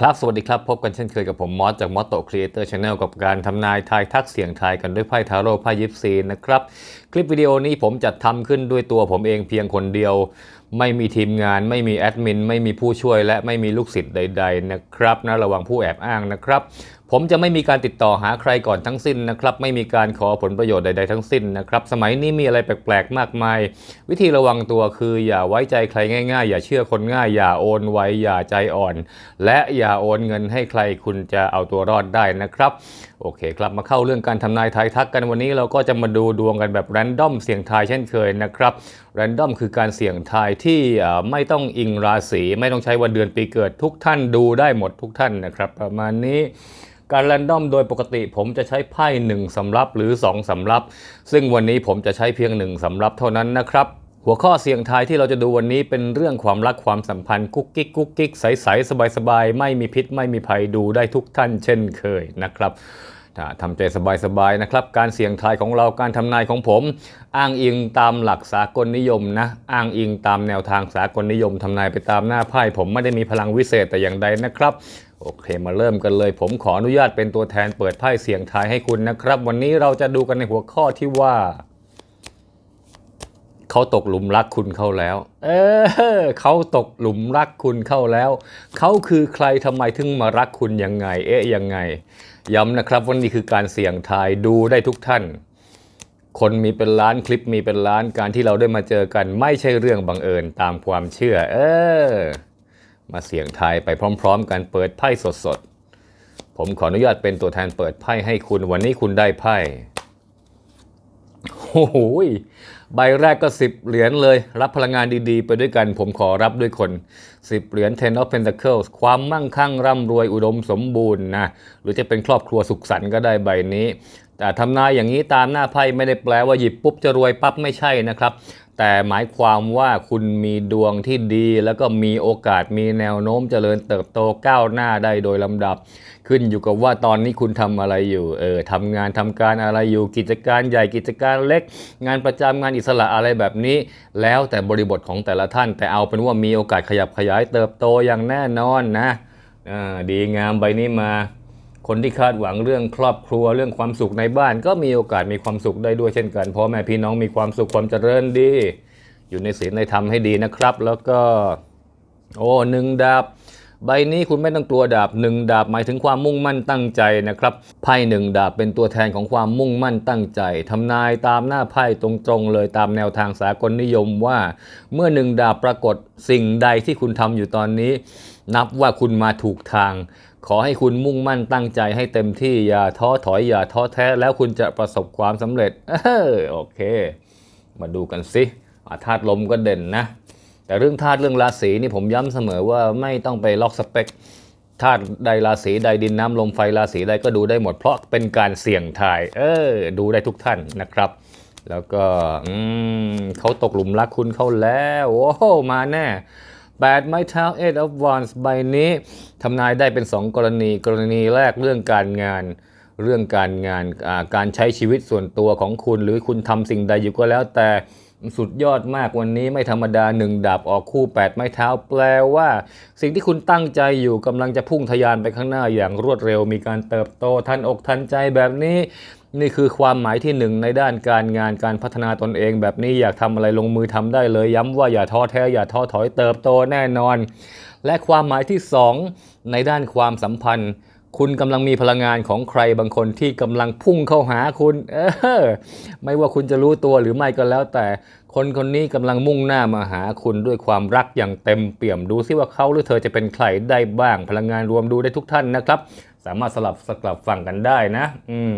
ครับ สวัสดีครับ พบกันเช่นเคยกับผมมอสจากมอสโตครีเอเตอร์ชาแนลกับการทำนายทายทักเสียงทายกันด้วยไพ่ทาโร่ไพ่ยิปซีนะครับ คลิปวิดีโอนี้ผมจัดทำขึ้นด้วยตัวผมเองเพียงคนเดียว ไม่มีทีมงาน ไม่มีแอดมิน ไม่มีผู้ช่วย และไม่มีลูกศิษย์ใด ๆ นะครับนะระวังผู้แอบอ้างนะครับ ผมจะไม่มีการติดต่อหาใครก่อนทั้งสิ้นนะครับ ไม่มีการขอผลประโยชน์ใด ๆ ทั้งสิ้นนะครับ สมัยนี้มีอะไรแปลกๆ มากมาย วิธีระวังตัวคืออย่าไว้ใจใครง่าย ๆ อย่าเชื่อคนง่าย อย่าโอนไวอย่าใจอ่อน และอย่าโอนเงินให้ใครคุณจะเอาตัวรอดได้นะครับ โอเคครับมาเข้าเรื่องการทำนายทายทักกันวันนี้เราก็จะมาดูดวงกันแบบแรนดอมเสี่ยงทายเช่นเคยนะครับแรนดอมคือการเสี่ยงทายที่อ่ไม่ต้องอิงราศีไม่ต้องใช้วันเดือนปีเกิด ทุกท่านดูได้หมดทุกท่านนะครับ ประมาณนี้การแรนดอมโดยปกติผมจะใช้ไพ่หนึ่งสำรับหรือ 2สำรับ ซึ่งวันนี้ผมจะใช้เพียงหนึ่งสำรับเท่านั้นนะครับหัวข้อเสียงทายที่เราจะดูวันนี้เป็นเรื่องความรักความสัมพันธ์กุ๊กกิ๊กกุ๊กกิ๊กใสๆสบายๆ ไม่มีพิษไม่มีภัยดูได้ทุกท่านเช่นเคยนะครับ ถ้าทำใจสบายๆนะครับ การเสี่ยงทายของเราการทำนายของผม อ้างอิงตามหลักสากลนิยมนะอ้างอิงตามแนวทางสากลนิยมทำนายไปตามหน้าไพ่ผมไม่ได้มีพลังวิเศษแต่อย่างใดนะครับโอเคมาเริ่มกันเลย ผมขออนุญาตเป็นตัวแทนเปิดไพ่เสี่ยงทายให้คุณนะครับ วันนี้เราจะดูกันในหัวข้อที่ว่า เขาตกหลุมรักคุณเข้าแล้ว เออเขาตกหลุมรักคุณเข้าแล้ว เขาคือใครทำไมถึงมารักคุณยังไง เอ๊ะยังไง ย้ำนะครับว่านี่คือการเสี่ยงทายดูได้ทุกท่าน คนมีเป็นล้านคลิปมีเป็นล้านการที่เราได้มาเจอกัน ไม่ใช่เรื่องบังเอิญตามความเชื่อ เออ มาเสี่ยงทายไปพร้อม ๆ กันเปิดไพ่สดๆ ผมขออนุญาตเป็นตัวแทนเปิดไพ่ให้คุณวันนี้คุณได้ไพ่โอ้โหย ใบแรกก็ 10 เหรียญเลย รับพลังงานดีๆ ไปด้วยกันผมขอรับด้วยคน 10 เหรียญ Ten of Pentacles ความมั่งคั่งร่ำรวยอุดมสมบูรณ์นะ หรือจะเป็นครอบครัวสุขสันต์ก็ได้ใบนี้ แต่ทำนายอย่างนี้ตามหน้าไพ่ไม่ได้แปลว่าหยิบปุ๊บจะรวยปั๊บไม่ใช่นะครับ แต่หมายความว่าคุณมีดวงที่ดี แล้วก็มีโอกาสมีแนวโน้มเจริญเติบโตก้าวหน้าได้โดยลำดับ ขึ้นอยู่กับว่าตอนนี้คุณทำอะไรอยู่เออทำงานทำการอะไรอยู่กิจการใหญ่กิจการเล็ก งานประจำงานอิสระอะไรแบบนี้ แล้วแต่บริบทของแต่ละท่าน แต่เอาเป็นว่ามีโอกาสขยับขยายเติบโตอย่างแน่นอนนะอ่าดีงามใบนี้มา คนที่คาดหวังเรื่องครอบครัวเรื่องความสุขในบ้าน ก็มีโอกาสมีความสุขได้ด้วยเช่นกันพ่อแม่พี่น้องมีความสุขความเจริญดี อยู่ในศีลในธรรมให้ดีนะครับ แล้วก็ โอ้หนึ่งดาบ ใบนี้คุณไม่ต้องกลัวดาบหนึ่งดาบหมายถึงความมุ่งมั่นตั้งใจนะครับไพ่หนึ่งดาบเป็นตัวแทนของความมุ่งมั่นตั้งใจทำนายตามหน้าไพ่ตรงๆ เลยตามแนวทางสากลนิยมว่า เมื่อหนึ่งดาบปรากฏสิ่งใดที่คุณทำอยู่ตอนนี้ นับว่าคุณมาถูกทาง ขอให้คุณมุ่งมั่นตั้งใจให้เต็มที่อย่าท้อถอยอย่าท้อแท้แล้วคุณจะประสบความสำเร็จเออโอเค มาดูกันสิาธาตุลมก็เด่นนะ แต่เรื่องธาตุเรื่องราศีนี่ผมย้ำเสมอว่าไม่ต้องไปล็อกสเปคธาตุใดราศีใดดินน้ำลมไฟราศีใดก็ดูได้หมด เพราะเป็นการเสี่ยงทาย เออ ดูได้ทุกท่านนะครับ แล้วก็เขาตกหลุมรักคุณเข้าแล้วโอ้มาแน่ แปดไม้เท้า eight of wands ใบนี้ทำนายได้เป็น 2 กรณี กรณีแรกเรื่องการงาน เรื่องการงานการใช้ชีวิตส่วนตัวของคุณ หรือคุณทำสิ่งใดอยู่ก็แล้วแต่สุดยอดมากวันนี้ไม่ธรรมดาหนึ่งดาบออกคู่ 8 ไม้เท้าแปลว่า สิ่งที่คุณตั้งใจอยู่กำลังจะพุ่งทะยานไปข้างหน้าอย่างรวดเร็ว มีการเติบโตทันอกทันใจแบบนี้ นี่คือความหมายที่หนึ่งในด้านการงานการพัฒนาตนเองแบบนี้อยากทำอะไรลงมือทำได้เลย ย้ำว่าอย่าท้อแท้อย่าท้อถอยเติบโตแน่นอน และความหมายที่สองในด้านความสัมพันธ์ คุณกำลังมีพลังงานของใครบางคนที่กำลังพุ่งเข้าหาคุณ เออ ไม่ว่าคุณจะรู้ตัวหรือไม่ก็แล้ว แต่คนคนนี้กำลังมุ่งหน้ามาหาคุณด้วยความรักอย่างเต็มเปี่ยมดูซิว่าเขาหรือเธอจะเป็นใครได้บ้าง พลังงานรวมดูได้ทุกท่านนะครับ สามารถสลับสกลับฟังกันได้นะ อืม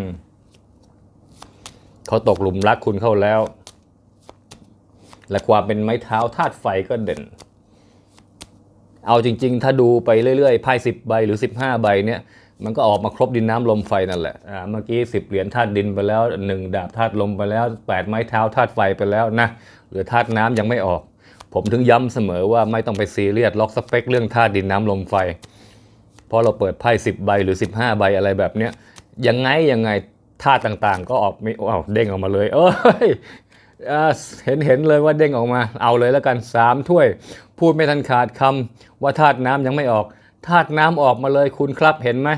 เขาตกหลุมรักคุณเข้าแล้ว และความเป็นไม้เท้าธาตุไฟก็เด่น เอาจริง ๆ ถ้าดูไปเรื่อยๆไพ่สิบใบหรือ 15 ใบเนี่ย มันก็ออกมาครบดินน้ำลมไฟนั่นแหละอ่าเมื่อกี้10เหรียญธาตุดินไปแล้ว1ดาบธาตุลมไปแล้ว8ไม้เท้าธาตุไฟไปแล้วนะเหลือธาตุน้ำยังไม่ออก ผมถึงย้ำเสมอว่าไม่ต้องไปซีเรียสล็อกสเปคเรื่องธาตุดินน้ำลมไฟเพราะเราเปิดไพ่สิบใบหรือ 15 ใบอะไรแบบเนี้ยยังไงยังไง ธาตุต่างๆ ก็ออกไม่อ้าวเด้งออกมาเลย เอ้ยอ่าเห็นเห็นเลยว่าเด้งออกมาเอาเลยแล้วกัน3ถ้วย พูดไม่ทันขาดคำว่าธาตุน้ำยังไม่ออกธาตุน้ำออกมาเลยคุณครับเห็นไหม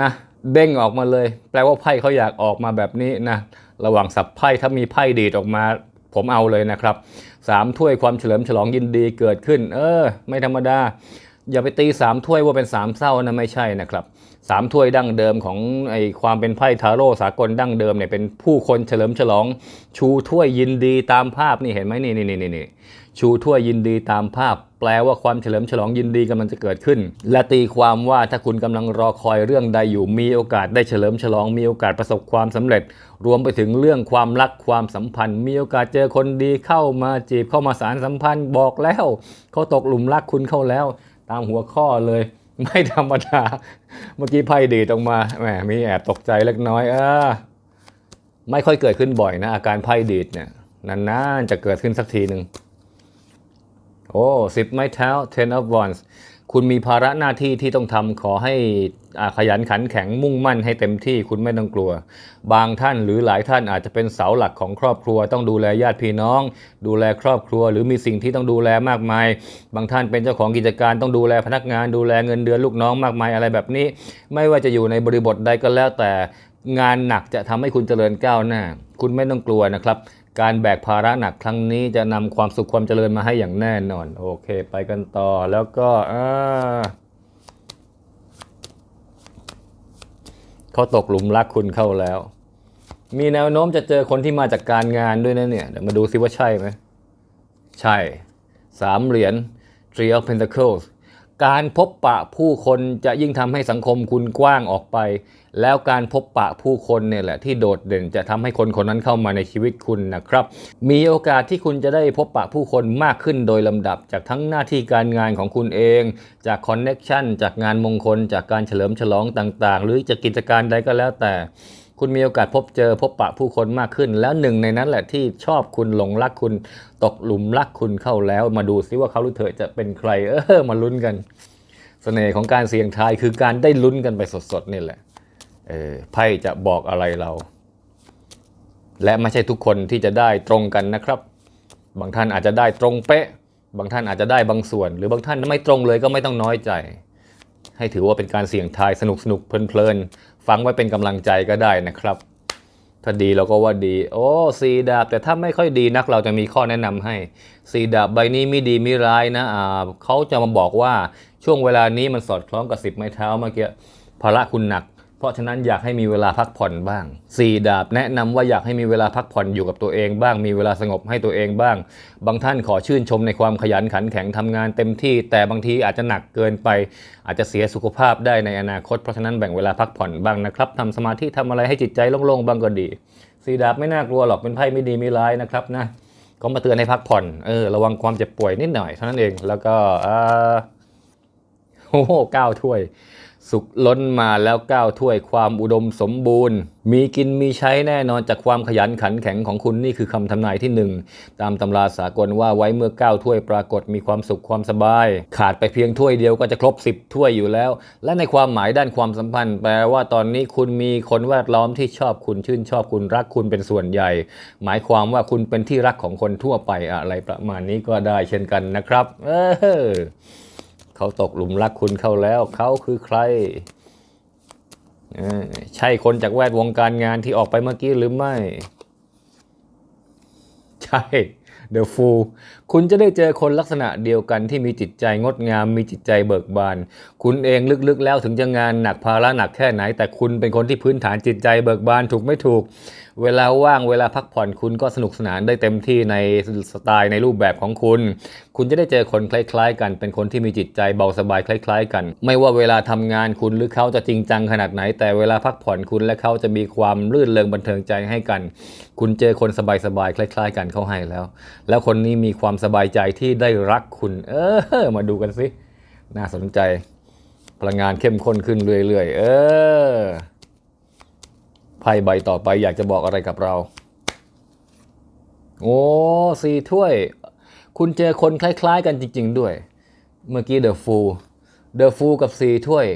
นะเด้งออกมาเลย แปลว่าไพ่เขาอยากออกมาแบบนี้นะระหว่างสับไพ่ถ้ามีไพ่ดีดออกมาผมเอาเลยนะครับสามถ้วยความเฉลิมฉลองยินดีเกิดขึ้น เออ ไม่ธรรมดา อย่าไปตีสามถ้วยว่าเป็นสามเศร้านะไม่ใช่นะครับ สามถ้วยดั้งเดิมของไอความเป็นไพ่ทาโร่สากลดั้งเดิมเนี่ยเป็นผู้คนเฉลิมฉลอง ชูถ้วยยินดีตามภาพนี่เห็นไหมนี่นี่นี่นี่ชูถ้วยยินดีตามภาพ แปลว่าความเฉลิมฉลองยินดีกำลังจะเกิดขึ้น และตีความว่าถ้าคุณกำลังรอคอยเรื่องใดอยู่มีโอกาสได้เฉลิมฉลองมีโอกาสประสบความสำเร็จ รวมไปถึงเรื่องความรักความสัมพันธ์ มีโอกาสเจอคนดีเข้ามาจีบเข้ามาสารสัมพันธ์บอกแล้วเขาตกหลุมรักคุณเข้าแล้ว ตามหัวข้อเลย ไม่ธรรมดา เมื่อกี้ไพ่ดีตรงมา แหม มีแอบตกใจเล็กน้อยเออไม่ค่อยเกิดขึ้นบ่อยนะ อาการไพ่ดีดเนี่ยนานๆจะเกิดขึ้นสักทีหนึ่งโอ้สิบไม้เท้า ten of wands คุณมีภาระหน้าที่ที่ต้องทำขอให้ ขยันขันแข็งมุ่งมั่นให้เต็มที่คุณไม่ต้องกลัว บางท่านหรือหลายท่านอาจจะเป็นเสาหลักของครอบครัว ต้องดูแลญาติพี่น้อง ดูแลครอบครัว หรือมีสิ่งที่ต้องดูแลมากมาย บางท่านเป็นเจ้าของกิจการต้องดูแลพนักงาน ดูแลเงินเดือนลูกน้องมากมายอะไรแบบนี้ ไม่ว่าจะอยู่ในบริบทใดก็แล้วแต่งานหนักจะทำให้คุณเจริญก้าวหน้า คุณไม่ต้องกลัวนะครับ การแบกภาระหนักครั้งนี้จะนำความสุขความเจริญมาให้อย่างแน่นอน โอเค ไปกันต่อแล้วก็อ่า เขาตกหลุมรักคุณเข้าแล้ว มีแนวโน้มจะเจอคนที่มาจากการงานด้วยนะเนี่ยเดี๋ยวมาดูซิว่าใช่ไหมใช่สามเหรียญ Three of Pentacles การพบปะผู้คนจะยิ่งทำให้สังคมคุณกว้างออกไป แล้วการพบปะผู้คนเนี่ยแหละที่โดดเด่นจะทำให้คนคนนั้นเข้ามาในชีวิตคุณนะครับ มีโอกาสที่คุณจะได้พบปะผู้คนมากขึ้นโดยลำดับ จากทั้งหน้าที่การงานของคุณเอง จากคอนเน็ชันจากงานมงคล จากการเฉลิมฉลองต่างๆ หรือจากกิจการใดก็แล้วแต่คุณมีโอกาสพบเจอพบปะผู้คนมากขึ้น แล้วหนึ่งในนั้นแหละที่ชอบคุณหลงรักคุณตกหลุมรักคุณเข้าแล้ว มาดูซิว่าเขาหรือเธอจะเป็นใครเออมาลุ้นกันเสน่ห์ของการเสี่ยงทายคือการได้ลุ้นกันไปสดๆนี่แหละ ไพ่จะบอกอะไรเรา และไม่ใช่ทุกคนที่จะได้ตรงกันนะครับ บางท่านอาจจะได้ตรงเป๊ะ บางท่านอาจจะได้บางส่วน หรือบางท่านไม่ตรงเลยก็ไม่ต้องน้อยใจ ให้ถือว่าเป็นการเสี่ยงทายสนุกสนุกเพลินๆฟังไว้เป็นกำลังใจก็ได้นะครับ ถ้าดีเราก็ว่าดี โอ้สีดาบแต่ถ้าไม่ค่อยดีนักเราจะมีข้อแนะนำให้สีดาบใบนี้ไม่ดีไม่ร้ายนะอ่าเขาจะมาบอกว่าช่วงเวลานี้มันสอดคล้องกับสิบไม้เท้าเมื่อกี้ภาระคุณหนัก เพราะฉะนั้นอยากให้มีเวลาพักผ่อนบ้างสี่ดาบแนะนำว่าอยากให้มีเวลาพักผ่อนอยู่กับตัวเองบ้าง มีเวลาสงบให้ตัวเองบ้าง บางท่านขอชื่นชมในความขยันขันแข็งทำงานเต็มที่ แต่บางทีอาจจะหนักเกินไป อาจจะเสียสุขภาพได้ในอนาคต เพราะฉะนั้นแบ่งเวลาพักผ่อนบ้างนะครับทำสมาธิทำอะไรให้จิตใจโล่งๆบ้างก็ดีสีดาบไม่น่ากลัวหรอกเป็นไพ่ไม่ดีไม่ร้ายนะครับนะก็มาเตือนให้พักผ่อนเออระวังความเจ็บป่วยนิดหน่อยเท่านั้นเองแล้วก็อ่าโอ้โหเก้าถ้วย สุขล้นมาแล้วก้าวถ้วยความอุดมสมบูรณ์ มีกินมีใช้แน่นอนจากความขยันขันแข็งของคุณนี่คือคำทำนายที่หนึ่งตามตำราสากลว่าไว้เมื่อก้าวถ้วยปรากฏมีความสุขความสบาย ขาดไปเพียงถ้วยเดียวก็จะครบ 10 ถ้วยอยู่แล้ว และในความหมายด้านความสัมพันธ์ แปลว่าตอนนี้คุณมีคนแวดล้อมที่ชอบคุณชื่นชอบคุณรักคุณเป็นส่วนใหญ่ หมายความว่าคุณเป็นที่รักของคนทั่วไปอะไรประมาณนี้ก็ได้เช่นกันนะครับ เออ เขาตกหลุมรักคุณเข้าแล้ว เขาคือใคร ใช่คนจากแวดวงการงานที่ออกไปเมื่อกี้หรือไม่ ใช่ The Fool คุณจะได้เจอคนลักษณะเดียวกันที่มีจิตใจงดงาม มีจิตใจเบิกบาน คุณเองลึกๆแล้วถึงจะงานหนักภาระหนักแค่ไหน แต่คุณเป็นคนที่พื้นฐานจิตใจเบิกบานถูกไม่ถูก เวลาว่างเวลาพักผ่อนคุณก็สนุกสนานได้เต็มที่ในสไตล์ในรูปแบบของคุณ คุณจะได้เจอคนคล้ายๆ กัน เป็นคนที่มีจิตใจเบาสบายคล้ายๆ กัน ไม่ว่าเวลาทำงานคุณหรือเขาจะจริงจังขนาดไหน แต่เวลาพักผ่อนคุณและเขาจะมีความรื่นเริงบันเทิงใจให้กัน คุณเจอคนสบายๆคล้าย ๆ กันเข้าให้แล้ว แล้วคนนี้มีความสบายใจที่ได้รักคุณ เออ มาดูกันสิน่าสนใจพลังงานเข้มข้นขึ้นเรื่อยๆ เออ ไพ่ใบต่อไปอยากจะบอกอะไรกับเรา โอ้สี่ถ้วย คุณเจอคนคล้ายๆ กันจริง ๆ ด้วย เมื่อกี้เดอะฟูลเดอะฟูลกับสี่ถ้วย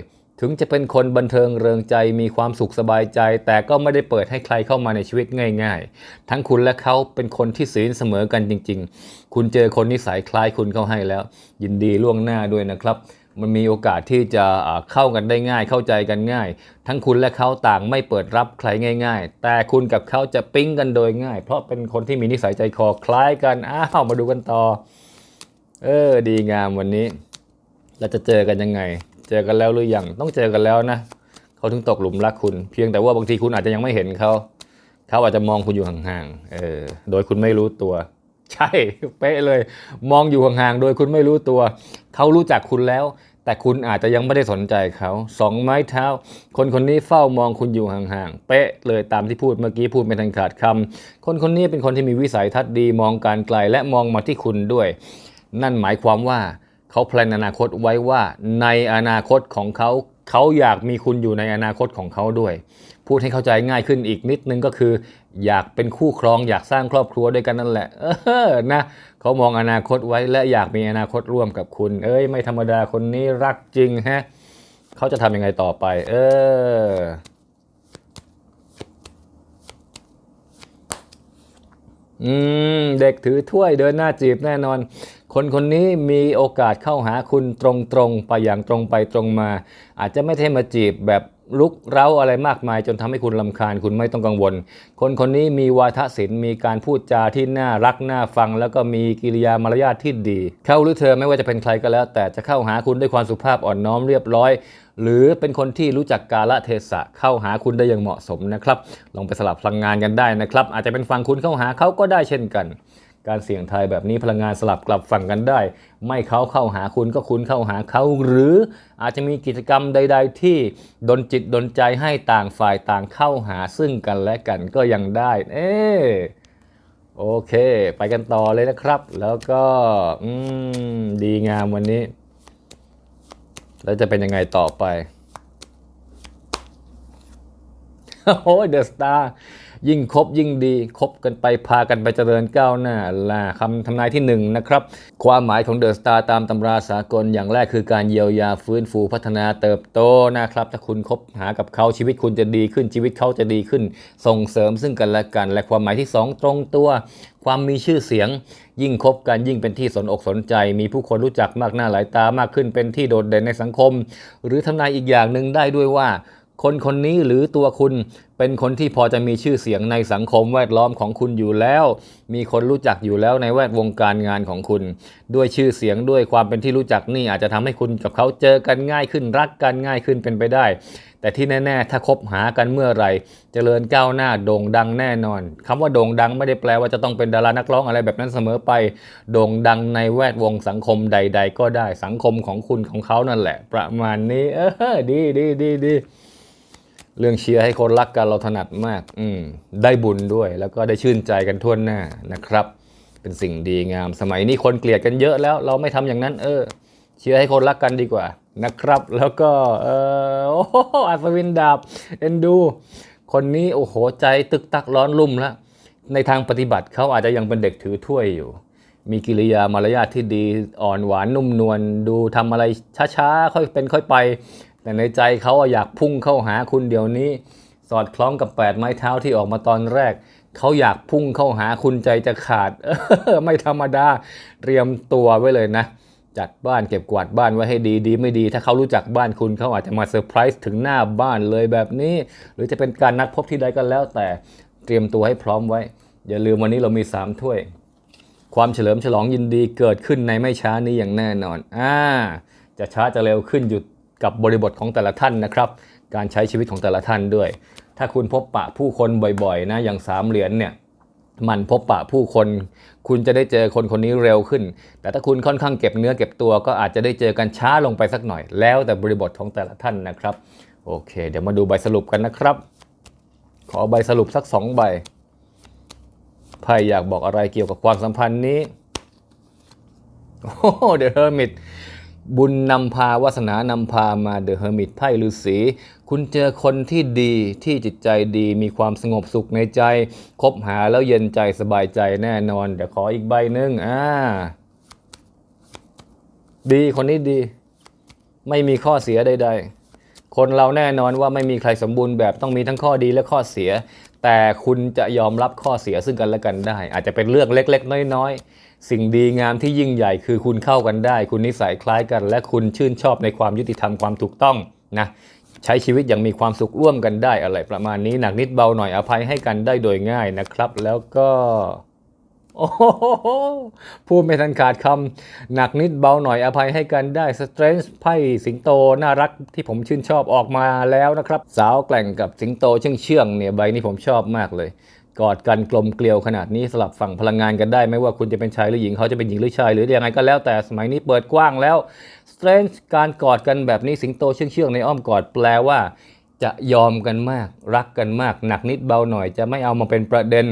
ถึงจะเป็นคนบันเทิงเริงใจมีความสุขสบายใจ แต่ก็ไม่ได้เปิดให้ใครเข้ามาในชีวิตง่าย ๆ ทั้งคุณและเขาเป็นคนที่ศีลเสมอกันจริง ๆ คุณเจอคนนิสัยคล้ายคุณเข้าให้แล้ว ยินดีล่วงหน้าด้วยนะครับ มันมีโอกาสที่จะเข้ากันได้ง่าย เข้าใจกันง่าย ทั้งคุณและเขาต่างไม่เปิดรับใครง่าย ๆ แต่คุณกับเขาจะปิ๊งกันโดยง่าย เพราะเป็นคนที่มีนิสัยใจคอคล้ายกันอ้าวมาดูกันต่อ เออ ดีงามวันนี้ เราจะเจอกันยังไง เจอกันแล้วหรือยังต้องเจอกันแล้วนะเขาถึงตกหลุมรักคุณ เพียงแต่ว่าบางทีคุณอาจจะยังไม่เห็นเขาเขาอาจจะมองคุณอยู่ห่างๆเออโดยคุณไม่รู้ตัว ใช่เป๊ะเลย มองอยู่ห่างๆโดยคุณไม่รู้ตัว เขารู้จักคุณแล้ว แต่คุณอาจจะยังไม่ได้สนใจเขาสองไม้เท้า คนคนนี้เฝ้ามองคุณอยู่ห่างๆเป๊ะเลยตามที่พูดเมื่อกี้พูดไม่ทันขาดคำคนคนนี้เป็นคนที่มีวิสัยทัศน์ดี มองการไกลและมองมาที่คุณด้วย นั่นหมายความว่า เขาแพลนอนาคตไว้ว่าในอนาคตของเขาเขาอยากมีคุณอยู่ในอนาคตของเขาด้วย พูดให้เข้าใจง่ายขึ้นอีกนิดนึงก็คือ อยากเป็นคู่ครอง อยากสร้างครอบครัวด้วยกันนั่นแหละ เออนะเขามองอนาคตไว้และอยากมีอนาคตร่วมกับคุณ เอ้ย ไม่ธรรมดาคนนี้รักจริงฮะเขาจะทำยังไงต่อไป เอออืม เด็กถือถ้วยเดินหน้าจีบแน่นอน คนคนนี้มีโอกาสเข้าหาคุณตรงๆ ไปอย่างตรงไปตรงมา อาจจะไม่ใช่มาจีบแบบลุกเร้าอะไรมากมาย จนทำให้คุณลำคาญคุณไม่ต้องกังวล คนคนนี้มีวาทศิลป์มีการพูดจาที่น่ารักน่าฟัง แล้วก็มีกิริยามารยาทที่ดี เขาหรือเธอไม่ว่าจะเป็นใครก็แล้ว แต่จะเข้าหาคุณด้วยความสุภาพอ่อนน้อมเรียบร้อย หรือเป็นคนที่รู้จักกาลเทศะเข้าหาคุณได้อย่างเหมาะสมนะครับลองไปสลับพลังงานกันได้นะครับ อาจจะเป็นฝั่งคุณเข้าหาเขาก็ได้เช่นกัน การเสี่ยงทายแบบนี้พลังงานสลับกลับฝั่งกันได้ ไม่เขาเข้าหาคุณก็คุณเข้าหาเขาหรืออาจจะมีกิจกรรมใด ๆ ที่ดนจิตดนใจให้ต่างฝ่ายต่างเข้าหาซึ่งกันและกันก็ยังได้ เออโอเค ไปกันต่อเลยนะครับ แล้วก็อืมดีงามวันนี้ แล้วจะเป็นยังไงต่อไปโอ้ยเดอะสตาร์ ยิ่งคบยิ่งดีคบกันไปพากันไปเจริญก้าวหน้าล่ะคำทำนายที่หนึ่งนะครับ ความหมายของเดอะสตาร์ตามตำราสากลอย่างแรกคือการเยียวยาฟื้นฟูพัฒนาเติบโตนะครับ ถ้าคุณคบหากับเขาชีวิตคุณจะดีขึ้นชีวิตเขาจะดีขึ้น ส่งเสริมซึ่งกันและกัน และความหมายที่สองตรงตัว ความมีชื่อเสียง ยิ่งคบกันยิ่งเป็นที่สนอกสนใจ มีผู้คนรู้จักมากหน้าหลายตามากขึ้นเป็นที่โดดเด่นในสังคม หรือทำนายอีกอย่างหนึ่งได้ด้วยว่า คนคนนี้หรือตัวคุณเป็นคนที่พอจะมีชื่อเสียงในสังคมแวดล้อมของคุณอยู่แล้ว มีคนรู้จักอยู่แล้วในแวดวงการงานของคุณ ด้วยชื่อเสียงด้วยความเป็นที่รู้จักนี่อาจจะทำให้คุณกับเขาเจอกันง่ายขึ้นรักกันง่ายขึ้นเป็นไปได้ แต่ที่แน่ ๆ ถ้าคบหากันเมื่อไหร่เจริญก้าวหน้าโด่งดังแน่นอนคำว่าโด่งดังไม่ได้แปลว่าจะต้องเป็นดารานักร้องอะไรแบบนั้นเสมอไป โด่งดังในแวดวงสังคมใด ๆ ก็ได้สังคมของคุณของเขานั่นแหละ ประมาณนี้ เออดีดีดีดี เรื่องเชียร์ให้คนรักกันเราถนัดมาก อืมได้บุญด้วย แล้วก็ได้ชื่นใจกันทั่วหน้านะครับ เป็นสิ่งดีงาม สมัยนี้คนเกลียดกันเยอะแล้ว เราไม่ทำอย่างนั้น เออ เชียร์ให้คนรักกันดีกว่านะครับ แล้วก็ เออโอ้โหอัศวินดาบเอ็นดู คนนี้โอ้โหใจตึกตักร้อนรุ่มแล้วในทางปฏิบัติเขาอาจจะยังเป็นเด็กถือถ้วยอยู่ มีกิริยามารยาทที่ดีอ่อนหวานนุ่มนวลดูทำอะไรช้าๆ ค่อยเป็นค่อยไป แต่ในใจเขาอยากพุ่งเข้าหาคุณเดี๋ยวนี้ สอดคล้องกับแปดไม้เท้าที่ออกมาตอนแรก เขาอยากพุ่งเข้าหาคุณใจจะขาดไม่ธรรมดา เตรียมตัวไว้เลยนะ จัดบ้านเก็บกวาดบ้านไว้ให้ดีดีไม่ดี ถ้าเขารู้จักบ้านคุณเขาอาจจะมาเซอร์ไพรส์ถึงหน้าบ้านเลยแบบนี้ หรือจะเป็นการนัดพบที่ใดก็แล้ว แต่เตรียมตัวให้พร้อมไว้ อย่าลืมวันนี้เรามีสามถ้วย ความเฉลิมฉลองยินดีเกิดขึ้นในไม่ช้านี้อย่างแน่นอนอ่าจะช้าจะเร็วขึ้นอยู่ กับบริบทของแต่ละท่านนะครับ การใช้ชีวิตของแต่ละท่านด้วย ถ้าคุณพบปะผู้คนบ่อยๆนะอย่างสามเหรียญเนี่ยมันพบปะผู้คน คุณจะได้เจอคนคนนี้เร็วขึ้น แต่ถ้าคุณค่อนข้างเก็บเนื้อเก็บตัวก็อาจจะได้เจอกันช้าลงไปสักหน่อย แล้วแต่บริบทของแต่ละท่านนะครับ โอเค เดี๋ยวมาดูใบสรุปกันนะครับ ขอใบสรุปสักสองใบไพ่อยากบอกอะไรเกี่ยวกับความสัมพันธ์นี้โอ้เดอะเฮอร์มิต บุญนำพาวาสนานำพามาเดอะเฮอร์มิตไพ่ฤาษีคุณเจอคนที่ดีที่จิตใจดีมีความสงบสุขในใจ คบหาแล้วเย็นใจสบายใจแน่นอน เดี๋ยวขออีกใบหนึ่งอ่า ดีคนนี้ดี ไม่มีข้อเสียใด ๆ คนเราแน่นอนว่าไม่มีใครสมบูรณ์แบบต้องมีทั้งข้อดีและข้อเสีย แต่คุณจะยอมรับข้อเสียซึ่งกันและกันได้ อาจจะเป็นเรื่องเล็ก ๆ น้อย ๆ สิ่งดีงามที่ยิ่งใหญ่คือคุณเข้ากันได้ คุณนิสัยคล้ายกัน และคุณชื่นชอบในความยุติธรรมความถูกต้องนะใช้ชีวิตอย่างมีความสุขร่วมกันได้อะไรประมาณนี้หนักนิดเบาหน่อยอภัยให้กันได้โดยง่ายนะครับ แล้วก็ โอ้โหพูดไม่ทันขาดคำหนักนิดเบาหน่อยอภัยให้กันได้สเตรนจ์ไพ่สิงโตน่ารักที่ผมชื่นชอบออกมาแล้วนะครับ สาวแกล่งกับสิงโตเชื่องเชื่องเนี่ยใบนี้ผมชอบมากเลย กอดกันกลมเกลียวขนาดนี้สลับฝั่งพลังงานกันได้ ไม่ว่าคุณจะเป็นชายหรือหญิงเขาจะเป็นหญิงหรือชายหรือยังไงก็แล้วแต่สมัยนี้เปิดกว้างแล้วสเตรนจ์การกอดกันแบบนี้สิงโตเชื่องเชื่องในอ้อมกอดแปลว่าจะยอมกันมาก รักกันมาก หนักนิดเบาหน่อยจะไม่เอามาเป็นประเด็น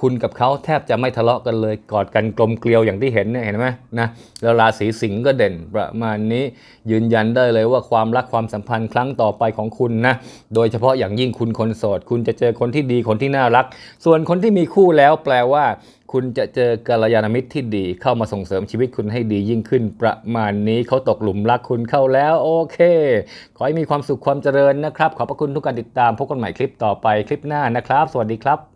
คุณกับเขาแทบจะไม่ทะเลาะกันเลยกอดกันกลมเกลียวอย่างที่เห็นเนี่ยเห็นไหมนะแล้วราศีสิงห์ก็เด่นประมาณนี้ยืนยันได้เลยว่าความรักความสัมพันธ์ครั้งต่อไปของคุณนะโดยเฉพาะอย่างยิ่งคุณคนโสด คุณจะเจอคนที่ดีคนที่น่ารัก ส่วนคนที่มีคู่แล้วแปลว่า คุณจะเจอกัลยาณมิตรที่ดีเข้ามาส่งเสริมชีวิตคุณให้ดียิ่งขึ้น ประมาณนี้เขาตกหลุมรักคุณเข้าแล้วโอเค ขอให้มีความสุขความเจริญนะครับ ขอบพระคุณทุกการติดตามพบกันใหม่คลิปต่อไปคลิปหน้านะครับ สวัสดีครับ